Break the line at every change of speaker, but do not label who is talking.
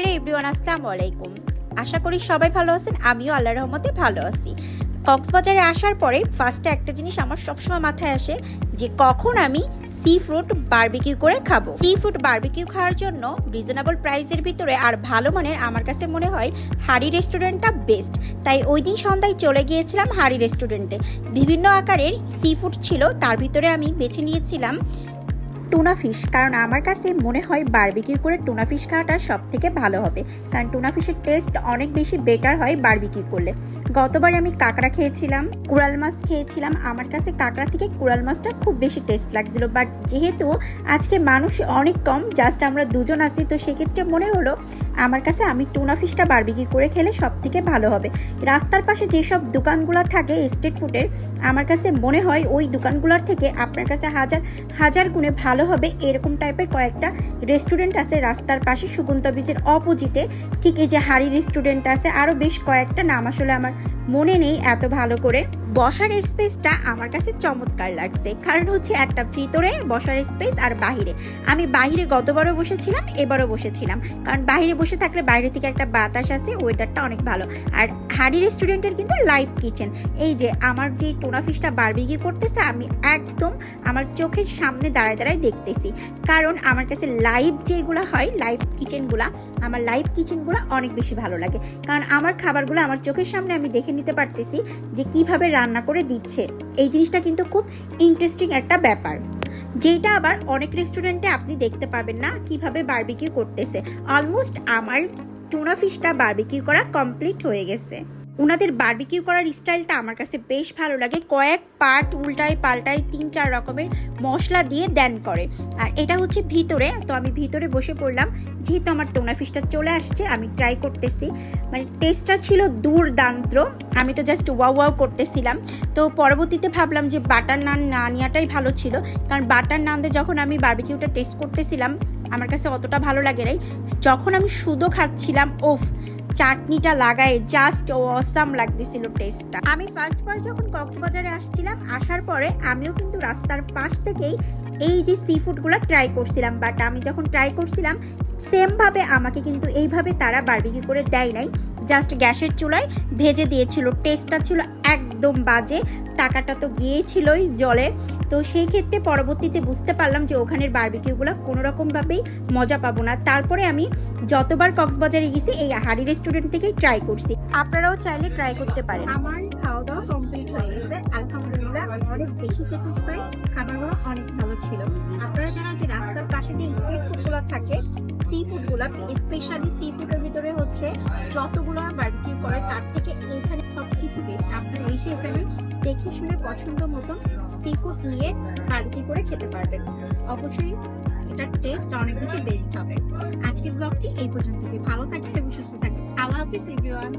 Hello everyone, আসসালামু আলাইকুম। আশা করি সবাই ভালো আছেন, আমিও আল্লাহর রহমতে ভালো আছি। কক্সবাজারে আসার পরে ফার্স্টে একটা জিনিস আমার সবসময় মাথায় আসে যে কখন আমি সি ফুড বারবিকিউ করে খাব। সি ফুড বারবিকিউ খাওয়ার জন্য রিজনেবল প্রাইসের ভিতরে আর ভালো মানের আমার কাছে মনে হয় হাড়ি রেস্টুরেন্টটা বেস্ট তাই ওই দিন সন্ধ্যায় চলে গিয়েছিলাম হাড়ি রেস্টুরেন্টে বিভিন্ন আকারের সি ফুড ছিল, তার ভিতরে আমি বেছে নিয়েছিলাম টুনা ফিশ, কারণ আমার কাছে মনে হয় বারবিকিউ করে টুনা ফিশ খাওয়াটা সব থেকে ভালো হবে। কারণ টুনা ফিশের টেস্ট অনেক বেশি বেটার হয় বারবিকিউ করলে। গতবার আমি কাঁকড়া খেয়েছিলাম, কুড়াল মাছ খেয়েছিলাম। আমার কাছে কাঁকড়া থেকে কুড়াল মাছটা খুব বেশি টেস্ট লাগছিল। বাট যেহেতু আজকে মানুষ অনেক কম, জাস্ট আমরা দুজন আছি, তো সেক্ষেত্রে মনে হলো আমার কাছে আমি টুনা ফিশটা বারবিকিউ করে খেলে সব থেকে ভালো হবে। রাস্তার পাশে যেসব দোকানগুলো থাকে স্ট্রিট ফুডের আমার কাছে মনে হয় ওই দোকানগুলোর থেকে আপনার কাছে হাজার হাজার গুণে ভালো হবে, এরকম টাইপের কয়েকটা রেস্টুরেন্ট আছে রাস্তার পাশে সুগন্ত বীজের অপোজিটে ঠিক এই যে হাড়ি রেস্টুরেন্ট আছে আরও বেশ কয়েকটা নাম আসলে আমার মনে নেই এত ভালো করে। বসার স্পেসটা আমার কাছে চমৎকার লাগছে। কারণ হচ্ছে একটা ভিতরে বসার স্পেস আর বাহিরে। আমি বাহিরে গতবারও বসেছিলাম, এবারও বসেছিলাম। কারণ বাইরে বসে থাকলে বাইরে থেকে একটা বাতাস আছে ওয়েদারটা অনেক ভালো। আর হাড়ি রেস্টুরেন্টের কিন্তু লাইভ কিচেন এই যে আমার যে টোনা ফিশটা বারবিকি করতেছে, আমি একদম আমার চোখের সামনে দাঁড়ায় দাঁড়ায় দেখতেছি। কারণ আমার কাছে লাইভ যেগুলো হয় লাইভ কিচেনগুলো আমার লাইভ কিচেনগুলো অনেক বেশি ভালো লাগে। কারণ আমার খাবারগুলো আমার চোখের সামনে আমি দেখে নিতে পারতেছি যে কীভাবে রান্না করে দিচ্ছে। এই জিনিসটা কিন্তু খুব ইন্টারেস্টিং একটা ব্যাপার। যেটা আবার অনেক রেস্টুরেন্টে আপনি দেখতে পাবেন না কীভাবে বারবিকিউ করতেছে। অলমোস্ট আমার টুনা ফিশটা বারবিকিউ করা কমপ্লিট হয়ে গেছে। ওনাদের বারবিকিউ করার স্টাইলটা আমার কাছে বেশ ভালো লাগে। কয়েক পার্ট উল্টায় পাল্টায় তিন চার রকমের মশলা দিয়ে দেন করে। আর এটা হচ্ছে ভিতরে, তো আমি ভিতরে বসে পড়লাম। যেহেতু আমার টোনা ফিশটা চলে আসছে, আমি ট্রাই করতেছি। মানে টেস্টটা ছিল দুর্দান্ত। আমি তো জাস্ট ওয়াও ওয়াও করতেছিলাম। তো পরবর্তীতে ভাবলাম যে বাটার নান না নেওয়াটাই ভালো ছিল। কারণ বাটার নান দিয়ে যখন আমি বারবিকিউটা টেস্ট করতেছিলাম আমার কাছে অতটা ভালো লাগে নাই। যখন আমি শুধু খাচ্ছিলাম, ওফ, চাটনিটা লাগায় জাস্ট ও অসাম লাগতেছিল টেস্টটা আমি ফার্স্ট বার যখন কক্সবাজারে আসছিলাম, আসার পরে আমিও কিন্তু রাস্তার পাশ থেকেই এই যে সি ফুডগুলো ট্রাই করছিলাম বাট আমি যখন ট্রাই করছিলাম সেমভাবে আমাকে কিন্তু এইভাবে তারা বারবিকি করে দেয় নাই। জাস্ট গ্যাসের চুলায় ভেজে দিয়েছিল টেস্টটা ছিল একদম বাজে, টাকাটা তো গিয়েছিলই জলে। তো সেই ক্ষেত্রে পরবর্তীতে বুঝতে পারলাম যে ওখানের বারবিকিউগুলো কোনো রকমভাবেই মজা পাবো না। তারপরে আমি যতবার কক্সবাজারে গেছি, এই হাড়ি রেস্টুরেন্ট থেকেই ট্রাই করছি। আপনারাও চাইলে ট্রাই করতে পারেন। আমার খাওয়া দাওয়া আলহামদুলিল্লাহ অনেক বেশি স্যাটিসফাই খাবারগুলো অনেক ভালো ছিল। আপনারা জানেন যে রাস্তার পাশে যে স্ট্রিট ফুডগুলো থাকে সি ফুডগুলো স্পেশালি সি ফুডের ভিতরে হচ্ছে যতগুলো বারবিকিউ করে, তার থেকে এখানে সব কিছু বেস্ট আপনারা এসে এখানে দেখে শুনে পছন্দ মতন সি ফুড নিয়ে বারবিকিউ করে খেতে পারবেন। অবশ্যই এটার টেস্ট অনেক বেশি বেস্ট হবে। আজকের ব্লগটি এই পর্যন্ত ভালো থাকবেন এবং সুস্থ থাকবেন। আল্লাহ হাফিজ এভরিওয়ান